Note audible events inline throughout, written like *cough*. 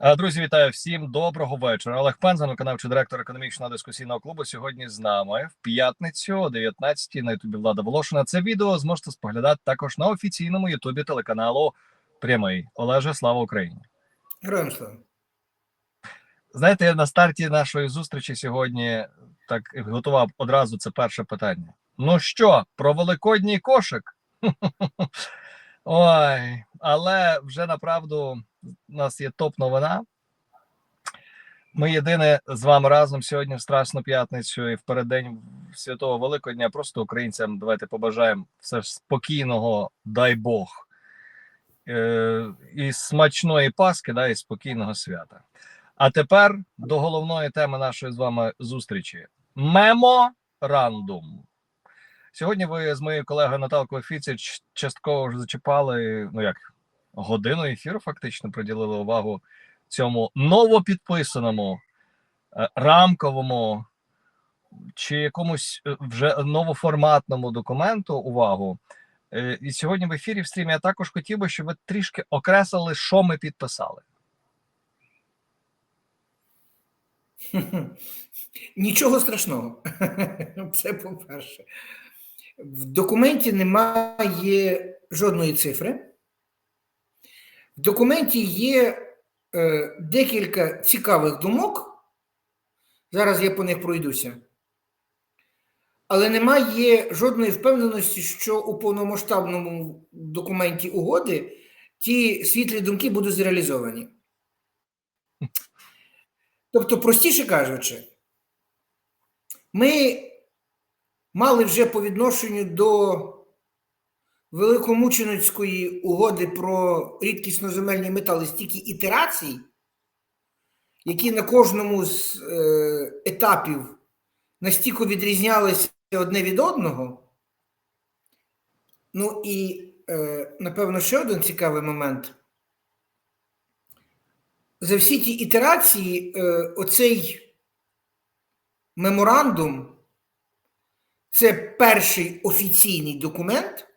Е, Друзі, вітаю всім. Доброго вечора. Олег Пензан, виконавчий директор економічного дискусійного клубу. Сьогодні з нами в п'ятницю о 19 на ютубі Влада Волошина. Це відео зможете споглядати також на офіційному ютубі телеканалу Прямий. Олеже, слава Україні! Героям слава. Знаєте, я на старті нашої зустрічі сьогодні так готував одразу це перше питання. Ну що, про великодній кошик? *laughs* Ой, але вже направду у нас є топ-новина. Ми єдине з вами разом сьогодні в Страсну п'ятницю і в переддень Святого Великодня. Просто українцям давайте побажаємо все спокійного, дай Бог, е- і смачної Паски, да, і спокійного свята. А тепер до головної теми нашої з вами зустрічі: меморандум. Сьогодні ви з моєю колегою Наталкою Фіціч частково вже зачіпали, ну як годину ефіру, фактично приділили увагу цьому новопідписаному е, рамковому чи якомусь е, вже новоформатному документу увагу. Е, І сьогодні в ефірі в стрімі я також хотів би, щоб ви трішки окреслили, що ми підписали. *laughs* Нічого страшного. *laughs* Це по-перше. В документі немає жодної цифри. В документі є е, декілька цікавих думок. Зараз я по них пройдуся. Але немає жодної впевненості, що у повномасштабному документі угоди ті світлі думки будуть зреалізовані. Тобто, простіше кажучи, ми мали вже по відношенню до Великомученицької угоди про рідкісноземельні метали стільки ітерацій, які на кожному з е, етапів настільки відрізнялися одне від одного. Ну і, е, напевно, ще один цікавий момент. За всі ті ітерації, е, оцей меморандум це перший офіційний документ,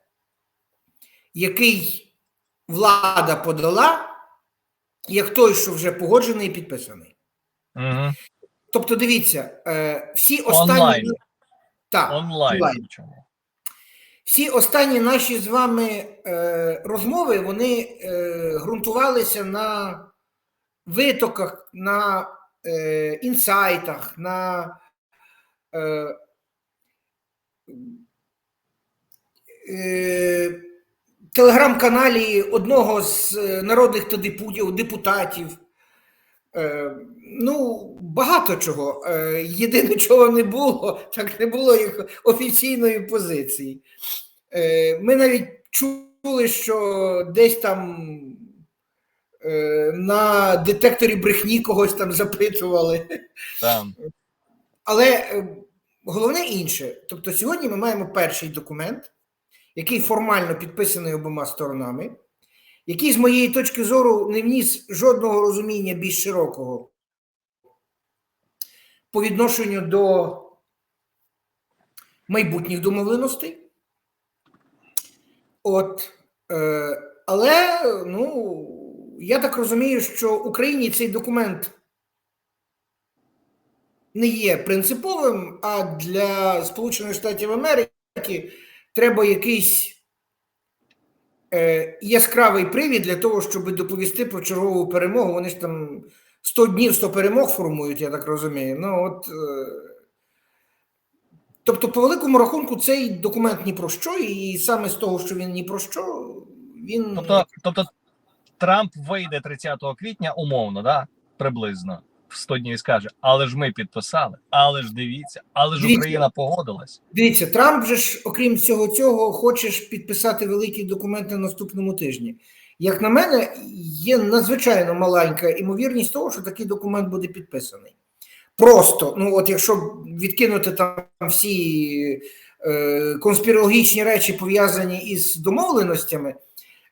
який влада подала, як той, що вже погоджений і підписаний. Угу. Тобто, дивіться, е, всі останні Онлайн. Так, Онлайн. онлайн. Всі останні наші з вами е, розмови вони е, ґрунтувалися на витоках, на е, інсайтах, на е, е, телеграм-каналі одного з е, народних та депутатів. Е, ну, багато чого. Е, єдине, *laughs* чого не було, так не було їх офіційної позиції. Ми навіть чули, що десь там на детекторі брехні когось там запитували. Там. Але головне інше. Тобто, сьогодні ми маємо перший документ, який формально підписаний обома сторонами, який, з моєї точки зору, не вніс жодного розуміння більш широкого по відношенню до майбутніх домовленостей. От, е, але, ну, я так розумію, що Україні цей документ не є принциповим, а для Сполучених Штатів Америки треба якийсь е, яскравий привід для того, щоб доповісти про чергову перемогу. Вони ж там 100 днів 100 перемог формують, я так розумію. Ну, от, е, тобто, по великому рахунку, цей документ ні про що, і саме з того, що він ні про що, він. Тобто, тобто Трамп вийде 30 квітня, умовно, да? приблизно 100 днів і скаже: але ж ми підписали, але ж дивіться, але ж Дивіться. Україна погодилась. Дивіться, Трамп же ж, окрім цього цього, хоче ж підписати великий документ на наступному тижні. Як на мене, є надзвичайно маленька імовірність того, що такий документ буде підписаний. Просто, ну от якщо відкинути там всі е, конспірологічні речі, пов'язані із домовленостями,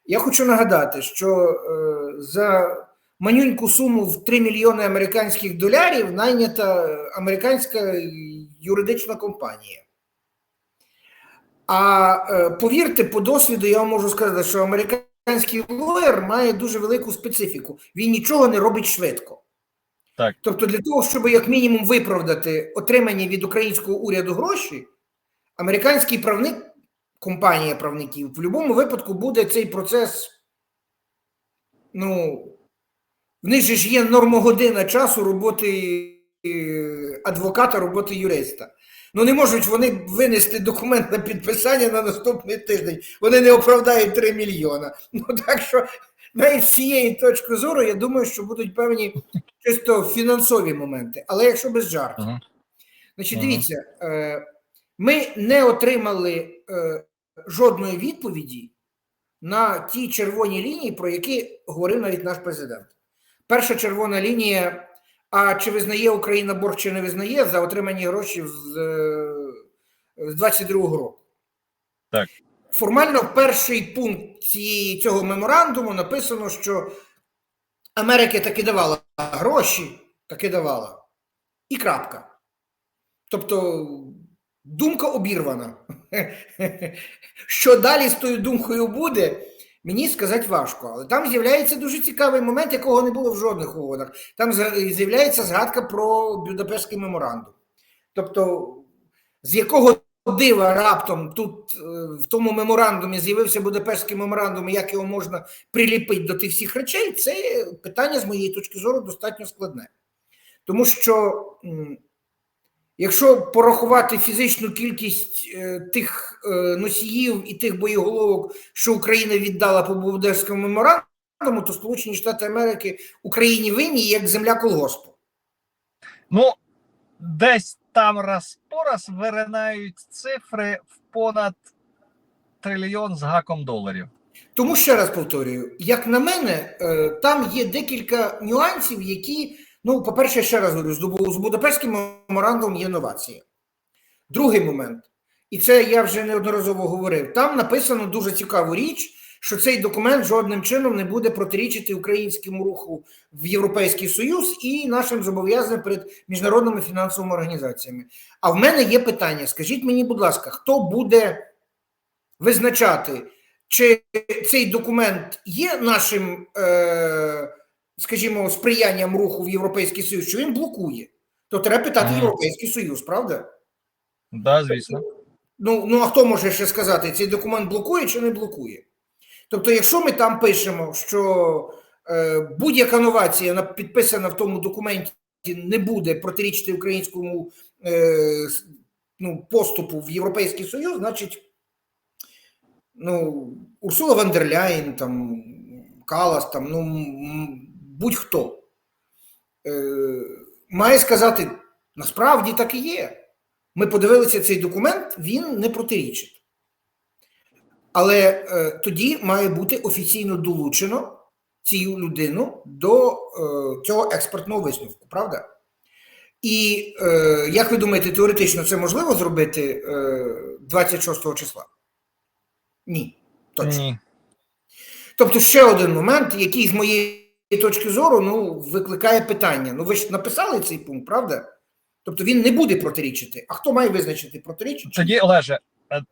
я хочу нагадати, що е, за манюньку суму в 3 мільйони американських долярів найнята американська юридична компанія. А е, повірте, по досвіду я вам можу сказати, що американський лоєр має дуже велику специфіку. Він нічого не робить швидко. Так. Тобто, для того, щоб як мінімум виправдати отримані від українського уряду гроші, американський правник, компанія правників, в будь-якому випадку буде цей процес. Ну, в них же ж є нормогодина часу роботи е, адвоката, роботи юриста. Ну, не можуть вони винести документ на підписання на наступний тиждень. Вони не оправдають 3 мільйона. Ну так що навіть з цієї точки зору, я думаю, що будуть певні чисто фінансові моменти. Але якщо без жарту, Мгм. значить, дивіться, е, ми не отримали е, жодної відповіді на ті червоні лінії, про які говорив навіть наш президент. Перша червона лінія. А чи визнає Україна борг, чи не визнає за отримані гроші з, е, з 22-го року? Так. Формально, перший пункт цієї, цього меморандуму написано, що Америка таки давала гроші, таки давала. І крапка. Тобто думка обірвана. *laughs* Що далі з тою думкою буде, мені сказати важко. Але там з'являється дуже цікавий момент, якого не було в жодних угодах. Там з'являється згадка про Будапештський меморандум. Тобто, з якого дива раптом тут е, в тому меморандумі з'явився Будапештський меморандум, і як його можна приліпити до тих всіх речей, це питання, з моєї точки зору, достатньо складне. Тому що, якщо порахувати фізичну кількість е, тих е, носіїв і тих боєголовок, що Україна віддала по Будапештському меморандуму, то Сполучені Штати Америки Україні винні як земля колгоспу. Ну, десь там раз по раз виринають цифри в понад трильйон з гаком доларів. Тому ще раз повторюю: як на мене, е, там є декілька нюансів, які, ну, по-перше, ще раз говорю, з Бу- з Будапештським меморандумом є новація. Другий момент, і це я вже неодноразово говорив. Там написано дуже цікаву річ, що цей документ жодним чином не буде протирічити українському руху в Європейський Союз і нашим зобов'язанням перед міжнародними фінансовими організаціями. А в мене є питання: скажіть мені, будь ласка, хто буде визначати? чи цей документ є нашим, е, скажімо, сприянням руху в Європейський Союз, що він блокує, то треба питати Ага. Європейський Союз, правда? Да, звісно. Ну, ну а хто може ще сказати, цей документ блокує чи не блокує? Тобто, якщо ми там пишемо, що е, будь-яка новація на- підписана в тому документі не буде протирічити українському е, ну, поступу в Європейський Союз, значить, ну, Урсула Ван дер Ляєн, там, Калас, там, ну, будь-хто е, має сказати, насправді так і є. Ми подивилися цей документ, він не протирічить. Але е, тоді має бути офіційно долучено цю людину до е, цього експертного висновку, правда? І е, як ви думаєте, теоретично це можливо зробити е, 26 числа? Ні. Точно. Ні. Тобто, ще один момент, який з моєї точки зору ну, викликає питання. Ну, ви ж написали цей пункт, правда? Тобто він не буде протирічити. А хто має визначити протирічить? Тоді, Олеже,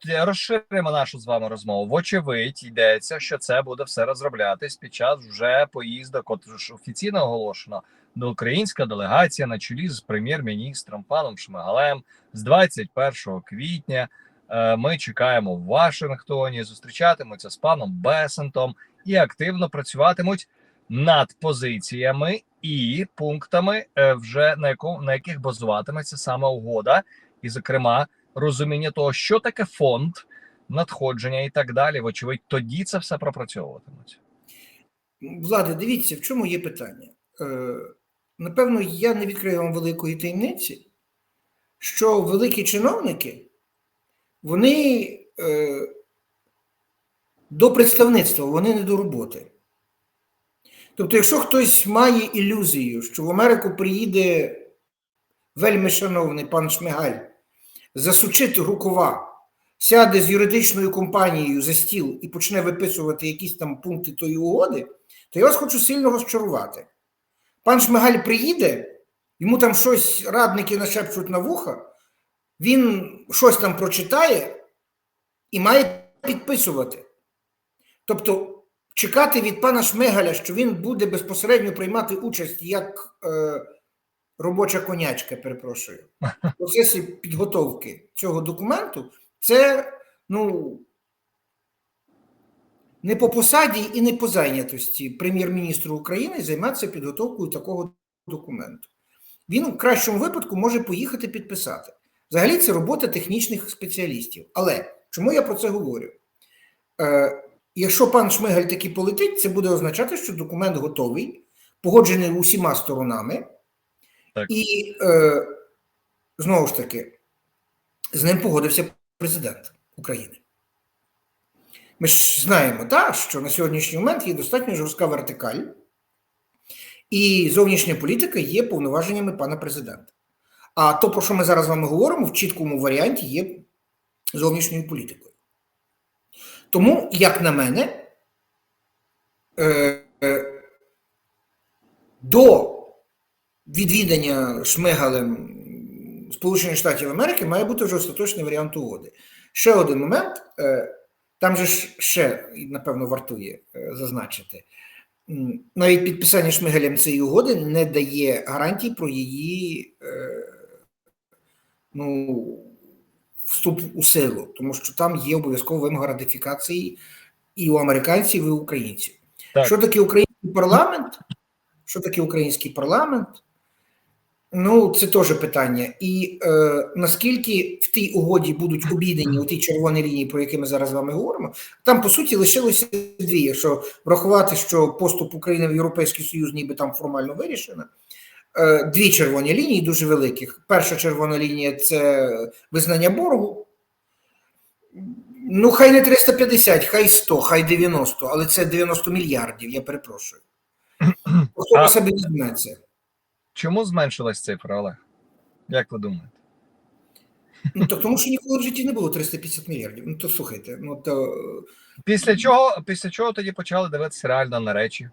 е, розширимо нашу з вами розмову. Вочевидь, йдеться, що це буде все розроблятись під час вже поїздок, от ж офіційно оголошено до українська делегація на чолі з прем'єр-міністром паном Шмигалем з 21 квітня. Е, Ми чекаємо в Вашингтоні, зустрічатимуться з паном Бесентом і активно працюватимуть над позиціями і пунктами, е, вже на якому на яких базуватиметься саме угода, і, зокрема, розуміння того, що таке фонд, надходження і так далі. Вочевидь, тоді це все пропрацьовуватимуть. Влади, дивіться, в чому є питання. Е, напевно, я не відкрию вам великої таємниці, що великі чиновники, вони е, до представництва, вони не до роботи. Тобто, якщо хтось має ілюзію, що в Америку приїде вельми шановний пан Шмигаль, засучити рукава, сяде з юридичною компанією за стіл і почне виписувати якісь там пункти тої угоди, то я вас хочу сильно розчарувати. Пан Шмигаль приїде, йому там щось радники нашепчуть на вуха, він щось там прочитає і має підписувати. Тобто, чекати від пана Шмигаля, що він буде безпосередньо приймати участь як е, робоча конячка, перепрошую, *laughs* в процесі підготовки цього документу, це ну, не по посаді і не по зайнятості прем'єр-міністру України займатися підготовкою такого документу. Він в кращому випадку може поїхати підписати. Взагалі, це робота технічних спеціалістів. Але чому я про це говорю? Е, якщо пан Шмигаль таки полетить, це буде означати, що документ готовий, погоджений усіма сторонами, Так. і е, знову ж таки, з ним погодився президент України. Ми ж знаємо, та, що на сьогоднішній момент є достатньо жорстка вертикаль, і зовнішня політика є повноваженнями пана президента. А то, про що ми зараз з вами говоримо, в чіткому варіанті є зовнішньою політикою. Тому, як на мене, е, е, до відвідання Шмигалем Сполучених Штатів Америки має бути вже остаточний варіант угоди. Ще один момент, е, там же ще, напевно, вартує зазначити, навіть підписання Шмигалем цієї угоди не дає гарантій про її ну, вступ у силу, тому що там є обов'язкова вимога ратифікації і у американців, і у українців. Так. Що таке український парламент? Що таке український парламент? Ну, це теж питання. І е, наскільки в тій угоді будуть обійдені у тій червоній лінії, про які ми зараз з вами говоримо, там по суті лишилося дві. Якщо врахувати, що поступ України в Європейський Союз ніби там формально вирішено, дві червоні лінії дуже великих. Перша червона лінія це визнання боргу. Ну, хай не 350, хай 100, хай 90, але це 90 мільярдів, я перепрошую. *clears throat* Хто по собі це? Чому зменшилась цифра, Олег? Як ви думаєте? Ну, то тому що ніколи в житті не було 350 мільярдів. Ну, то слухайте, ну то Після чого, після чого тоді почали дивитися реально на речі?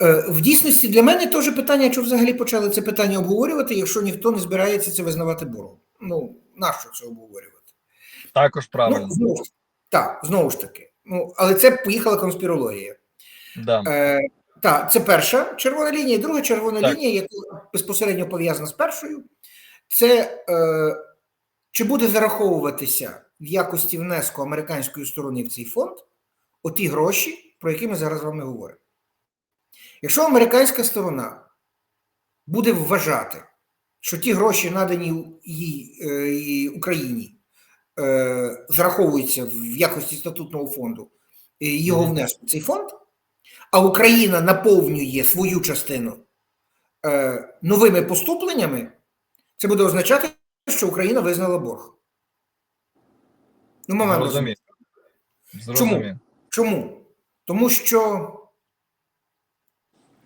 Е, в дійсності для мене теж питання, що взагалі почали це питання обговорювати, якщо ніхто не збирається це визнавати боргом. Ну, нащо це обговорювати? Також правильно. Ну, знову так, знову ж таки. Ну, але це поїхала конспірологія. да. Е, так, це перша червона лінія. Друга червона Так. лінія, яка безпосередньо пов'язана з першою, це е, чи буде зараховуватися в якості внеску американської сторони в цей фонд оті гроші, про які ми зараз з вами говоримо. Якщо американська сторона буде вважати, що ті гроші, надані їй е, Україні, е, зараховуються в якості статутного фонду е, його внеску в цей фонд, а Україна наповнює свою частину е, новими поступленнями, це буде означати, що Україна визнала борг. Ну, момент Зрозумів. розумієте. Зрозумів. Чому? Тому що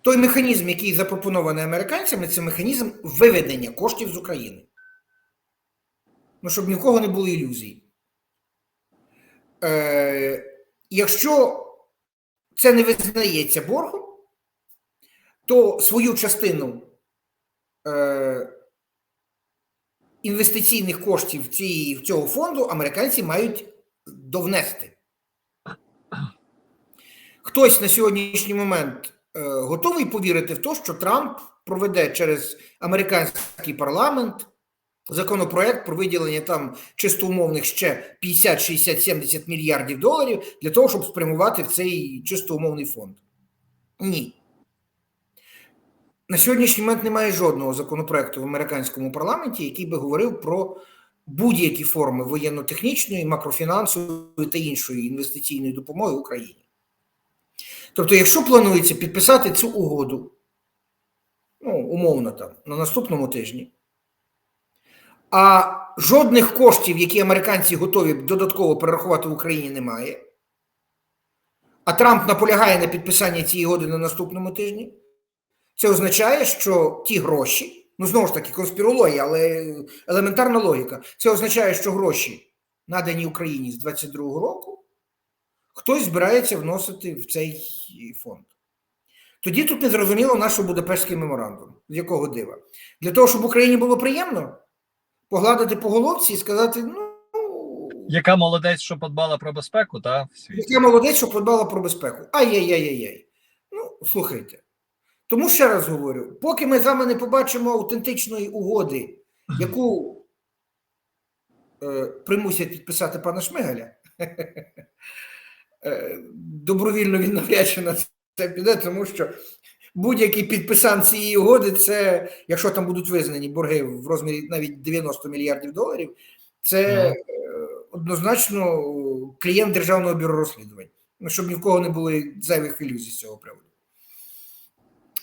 той механізм, який запропонований американцями, це механізм виведення коштів з України. Ну, щоб ні в кого не було ілюзій. Е, якщо це не визнається боргом, то свою частину е, інвестиційних коштів цієї, цього фонду американці мають довнести. Хтось на сьогоднішній момент готовий повірити в те, що Трамп проведе через американський парламент законопроект про виділення там чисто умовних ще 50, 60, 70 мільярдів доларів для того, щоб спрямувати в цей чисто умовний фонд. Ні. На сьогоднішній момент немає жодного законопроекту в американському парламенті, який би говорив про будь-які форми воєнно-технічної, макрофінансової та іншої інвестиційної допомоги Україні. Тобто, якщо планується підписати цю угоду, ну, умовно там, на наступному тижні, а жодних коштів, які американці готові додатково перерахувати в Україні, немає, а Трамп наполягає на підписанні цієї угоди на наступному тижні, це означає, що ті гроші, ну знову ж таки, конспірологія, але елементарна логіка, це означає, що гроші, надані Україні з 22-го року, хтось збирається вносити в цей фонд. Тоді тут не зрозуміло наш Будапештський меморандум, з якого дива. Для того, щоб Україні було приємно, погладити по головці і сказати: ну, Яка молодець, що подбала про безпеку, та. Яка молодець, що подбала про безпеку. Ай-яй-яй-яй. Ну, слухайте. Тому ще раз говорю: поки ми з вами не побачимо аутентичної угоди, яку е, примусять підписати пана Шмигаля, *laughs* добровільно він навряд чи на це піде, тому що будь-який підписант цієї угоди, це, якщо там будуть визнані борги в розмірі навіть 90 мільярдів доларів, це е, однозначно клієнт Державного бюро розслідувань. Ну, щоб ні в кого не було зайвих ілюзій з цього приводу.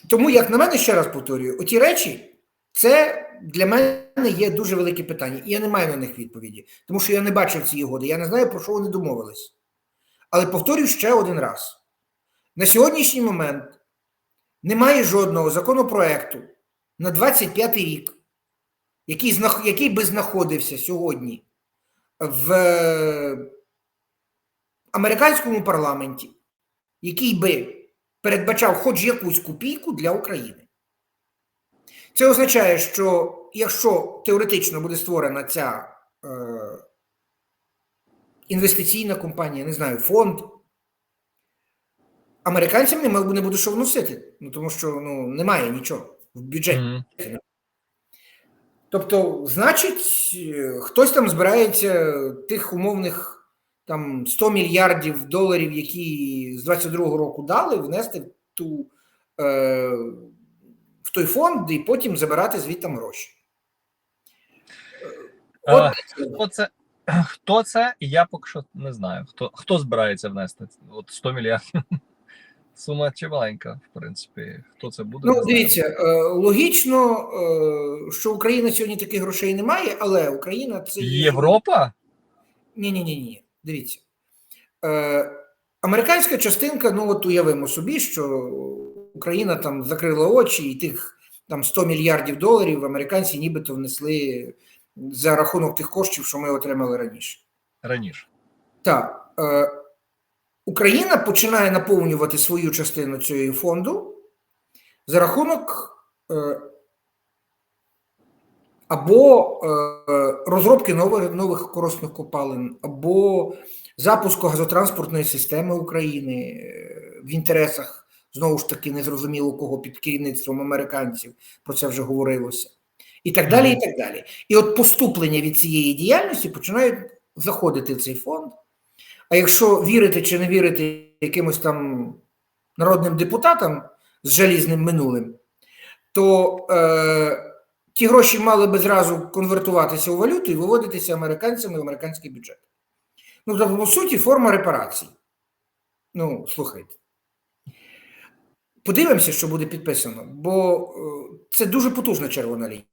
Тому, як на мене, ще раз повторюю, оті речі, це для мене є дуже велике питання, і я не маю на них відповіді, тому що я не бачив цієї угоди, я не знаю, про що вони домовились. Але повторюю ще один раз: на сьогоднішній момент немає жодного законопроекту на 25 рік, який, який би знаходився сьогодні в е, американському парламенті, який би передбачав хоч якусь копійку для України. Це означає, що якщо теоретично буде створена ця е, інвестиційна компанія, не знаю, фонд, американцям не, не буде що вносити, ну, тому що ну, немає нічого в бюджеті. Мгм. Тобто, значить, хтось там збирається тих умовних там 100 мільярдів доларів, які з 22-го року дали, внести в ту е, в той фонд і потім забирати звідтам гроші. А, От, Хто це? Хто це? І я поки що не знаю. Хто хто збирається внести от 100 мільярдів? *laughs* Сума чималенька, в принципі. Хто це буде? ну, дивіться, е, логічно, е, що Україна сьогодні таких грошей немає, але Україна це Європа? Ні, ні, ні, ні. Дивіться. Е, американська частинка, ну от уявимо собі, що Україна там закрила очі, і тих там 100 мільярдів доларів американці нібито внесли за рахунок тих коштів, що ми отримали раніше. Раніше. Так. Е, Україна починає наповнювати свою частину цього фонду за рахунок е, або е, розробки нових, нових корисних копалин, або запуску газотранспортної системи України е, в інтересах знову ж таки незрозуміло кого під керівництвом американців, про це вже говорилося, і так далі. І так далі. І от поступлення від цієї діяльності починають заходити в цей фонд. А якщо вірити чи не вірити якимось там народним депутатам з желізним минулим, то е, ті гроші мали би зразу конвертуватися у валюту і виводитися американцями в американський бюджет. Ну, тобто, по суті, форма репарацій. Ну, слухайте. Подивимося, що буде підписано, бо е, це дуже потужна червона лінія.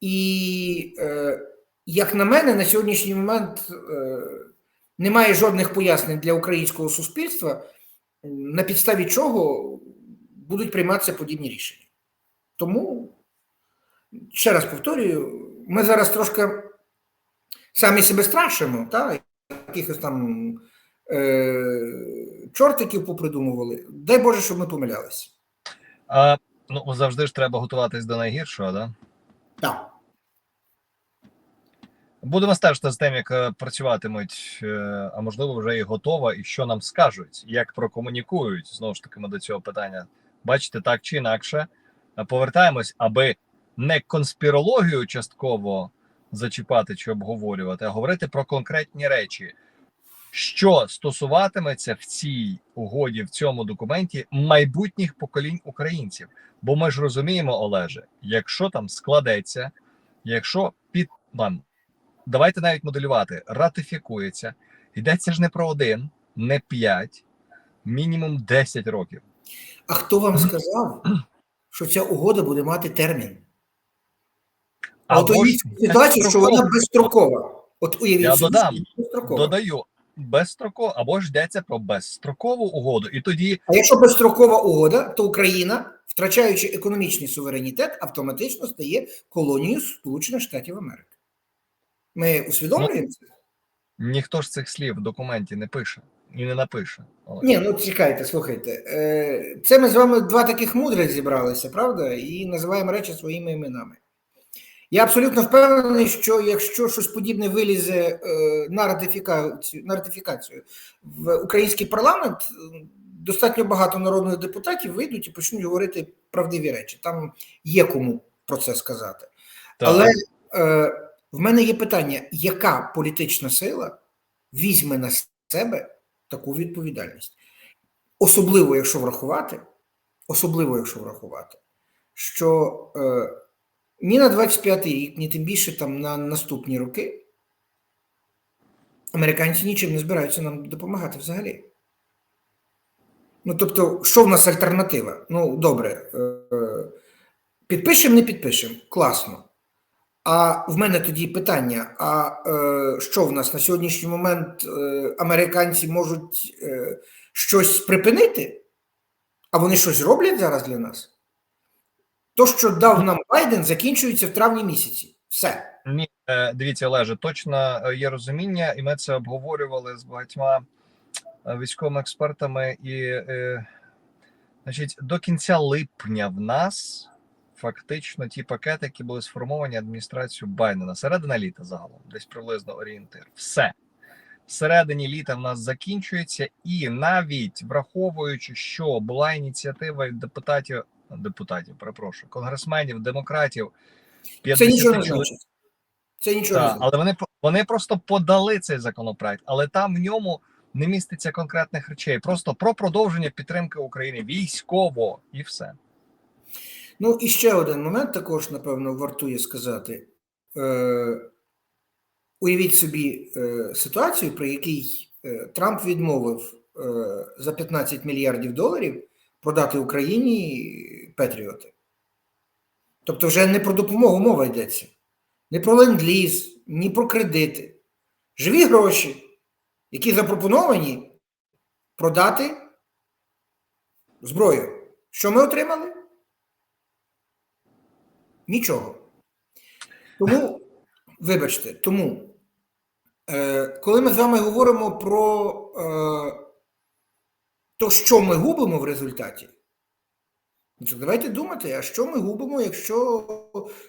І, е, як на мене, на сьогоднішній момент е, немає жодних пояснень для українського суспільства, на підставі чого будуть прийматися подібні рішення. Тому, ще раз повторюю, ми зараз трошки самі себе страшимо, та? якихось там е, чортиків попридумували. Дай Боже, щоб ми помилялися. Ну, завжди ж треба готуватись до найгіршого, да? Так. Будемо стежити з тим, як е, працюватимуть, е, а можливо, вже і готова, і що нам скажуть, як прокомунікують. Знову ж таки, ми до цього питання бачите, так чи інакше. Е, Повертаємось, аби не конспірологію частково зачіпати чи обговорювати, а говорити про конкретні речі, що стосуватиметься в цій угоді, в цьому документі майбутніх поколінь українців. Бо ми ж розуміємо, Олеже, якщо там складеться, якщо під там, давайте навіть моделювати, ратифікується, йдеться ж не про один, не п'ять, мінімум 10 років. А хто вам сказав, що ця угода буде мати термін? А от Або уявіть ситуацію, що вона безстрокова. От уявіть Я додам. безстрокова. Додаю безстроково, або ж йдеться про безстрокову угоду, і тоді А якщо безстрокова угода, то Україна, втрачаючи економічний суверенітет, автоматично стає колонією Сполучених Штатів Америки. Ми усвідомлюємо це? ніхто ж цих слів в документі не пише і не напише. Ні, ну чекайте, слухайте. Е, Це ми з вами два таких мудрих зібралися, правда? І називаємо речі своїми іменами. Я абсолютно впевнений, що якщо щось подібне вилізе е, на ратифікацію, на ратифікацію в український парламент, е, достатньо багато народних депутатів вийдуть і почнуть говорити правдиві речі. Там є кому про це сказати. Так. Але е, в мене є питання: яка політична сила візьме на себе таку відповідальність? Особливо, якщо врахувати, особливо, якщо врахувати, що е, ні на 25-й рік, ні тим більше там на наступні роки американці нічим не збираються нам допомагати взагалі. Ну, тобто, що в нас альтернатива? Ну, добре, е, підпишемо, не підпишемо, класно. А в мене тоді питання: а е, що в нас на сьогоднішній момент е, американці можуть щось припинити? А вони щось роблять зараз для нас? То, що дав нам Байден, закінчується в травні місяці. Все. Ні, е, дивіться, Олеже, точно е, є розуміння, і ми це обговорювали з багатьма е, військовими експертами. І, значить, до кінця липня в нас фактично ті пакети, які були сформовані адміністрацією Байдена, середина літа загалом, десь приблизно орієнтир. Все. Всередині літа в нас закінчується, і навіть враховуючи, що була ініціатива депутатів, депутатів, перепрошую, конгресменів, демократів, Це нічого не значить. Це нічого так, значить. але вони вони просто подали цей законопроект, але там в ньому не міститься конкретних речей. Просто про продовження підтримки України військово і все. Ну і ще один момент також, напевно, вартує сказати. Е, уявіть собі е, ситуацію, при якій е, Трамп відмовив е, за 15 мільярдів доларів продати Україні Петріоти. Тобто, вже не про допомогу мова йдеться, не про ленд-ліз, ні про кредити. Живі гроші, які запропоновані продати зброю. Що ми отримали? Нічого. Тому, вибачте, тому, е, коли ми з вами говоримо про е, то, що ми губимо в результаті, ну, то давайте думати, а що ми губимо, якщо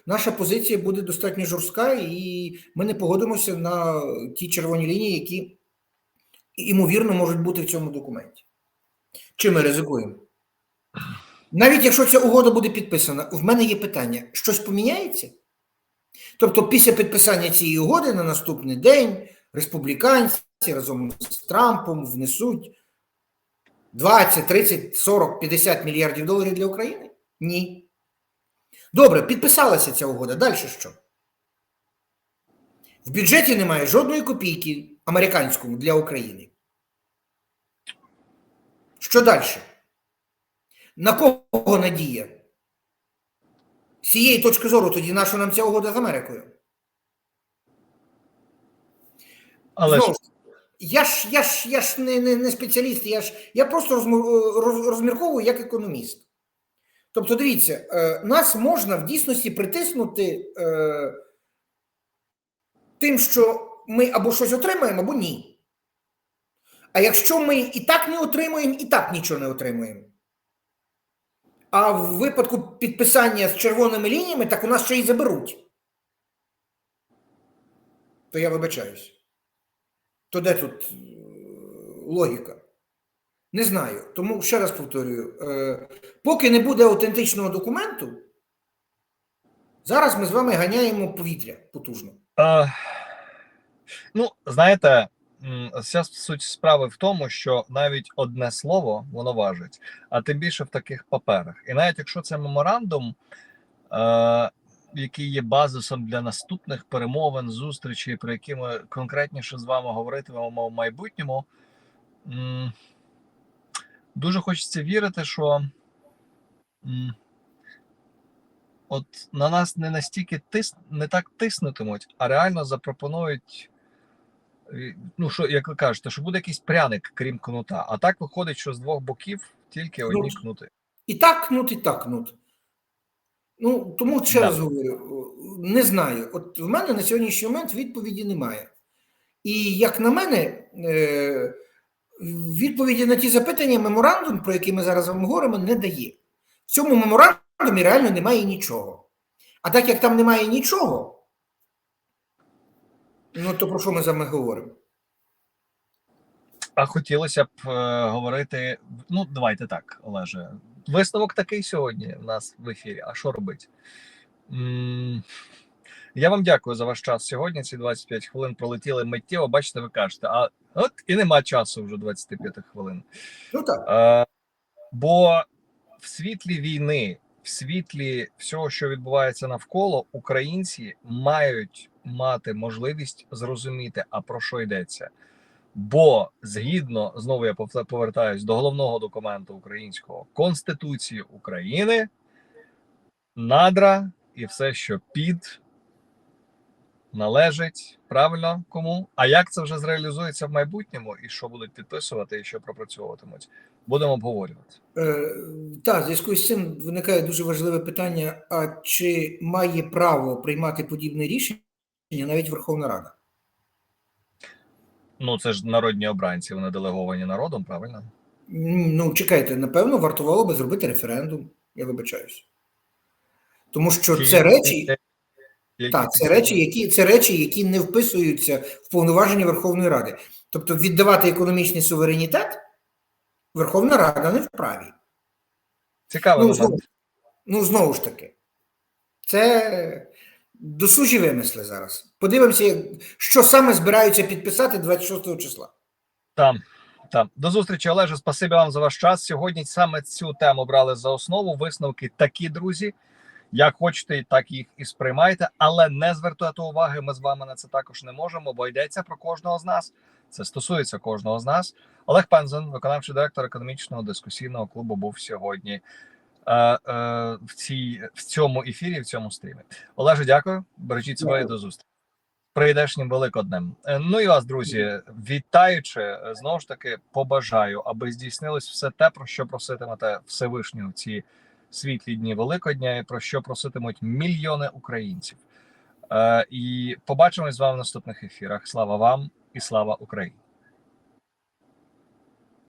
наша позиція буде достатньо жорстка, і ми не погодимося на ті червоні лінії, які ймовірно можуть бути в цьому документі. Чи ми ризикуємо? Навіть якщо ця угода буде підписана, в мене є питання: щось поміняється? Тобто, після підписання цієї угоди на наступний день республіканці разом з Трампом внесуть 20, 30, 40, 50 мільярдів доларів для України? Ні. Добре, підписалася ця угода. Далі що? В бюджеті немає жодної копійки американському для України. Що далі? На кого надія? З цієї точки зору тоді наша нам ця угода з Америкою? Але Знову я ж, я ж, я ж не, не, не спеціаліст, я ж я просто розмірковую як економіст. Тобто, дивіться, е, нас можна в дійсності притиснути е, тим, що ми або щось отримаємо, або ні. А якщо ми і так не отримуємо, і так нічого не отримуємо. А в випадку підписання з червоними лініями, так у нас ще й заберуть. То я вибачаюсь. То де тут е, логіка? Не знаю. Тому ще раз повторюю: е, поки не буде аутентичного документу, зараз ми з вами ганяємо повітря потужно. Е, ну, знаєте, вся суть справи в тому, що навіть одне слово воно важить, а тим більше в таких паперах. І навіть якщо це меморандум, е, який є базисом для наступних перемовин, зустрічей, про які ми конкретніше з вами говоритимемо в майбутньому, дуже хочеться вірити, що. От на нас не настільки тис... не так тиснутимуть, а реально запропонують. е, Ну, що, як ви кажете, що буде якийсь пряник, крім кнута. А так виходить, що з двох боків тільки одні Ну, кнути. І так кнут, і так кнут. Ну, тому ще раз говорю, не знаю. От в мене на сьогоднішній момент відповіді немає. І як на мене, е, відповіді на ті запитання меморандум, про які ми зараз з вами говоримо, не дає. В цьому меморандумі реально немає нічого. А так як там немає нічого, ну то про що ми з вами говоримо? А хотілося б е, говорити. Ну, давайте так, Олеже. Висновок такий сьогодні у нас в ефірі. А що робити? М, Я вам дякую за ваш час сьогодні. Ці 25 хвилин пролетіли миттєво. Бачите, ви кажете, а от і нема часу вже 25 хвилин. Ну так. Е, бо в світлі війни, в світлі всього, що відбувається навколо, українці мають мати можливість зрозуміти, а про що йдеться. Бо згідно знову я пове- повертаюсь до головного документу українського Конституції України, надра і все, що під належить правильно кому. А як це вже зреалізується в майбутньому, і що будуть підписувати, і що пропрацьовуватимуть, будемо обговорювати. Е, та, зв'язку з цим виникає дуже важливе питання: а чи має право приймати подібне рішення навіть Верховна Рада? Ну це ж народні обранці, вони делеговані народом, правильно? Ну, чекайте, напевно, вартувало би зробити референдум, я вибачаюсь. Тому що це речі, які так, це речі, які це речі, які не вписуються в повноваження Верховної Ради. Тобто віддавати економічний суверенітет Верховна Рада не вправі. цікавий Ну, знову, ну, знову ж таки, це досужі вимисли зараз. Подивимося, що саме збираються підписати 26 числа. Там, там. До зустрічі, Олеже. Спасибі вам за ваш час. Сьогодні саме цю тему брали за основу. Висновки такі, друзі. Як хочете, так їх і сприймайте, але не звертайте уваги. Ми з вами на це також не можемо, бо йдеться про кожного з нас. Це стосується кожного з нас. Олег Пензен, виконавчий директор економічного дискусійного клубу, був сьогодні в цій в цьому ефірі, в цьому стрімі. Олеже, дякую. Бережіть себе до зустрічі. Прийдешнім великоднем. Е, Ну і вас, друзі, вітаючи, е, знову ж таки побажаю, аби здійснилось все те, про що проситимете Всевишнього ці світлі дні Великодня, і про що проситимуть мільйони українців. Е, І побачимось з вами в наступних ефірах. Слава вам і слава Україні!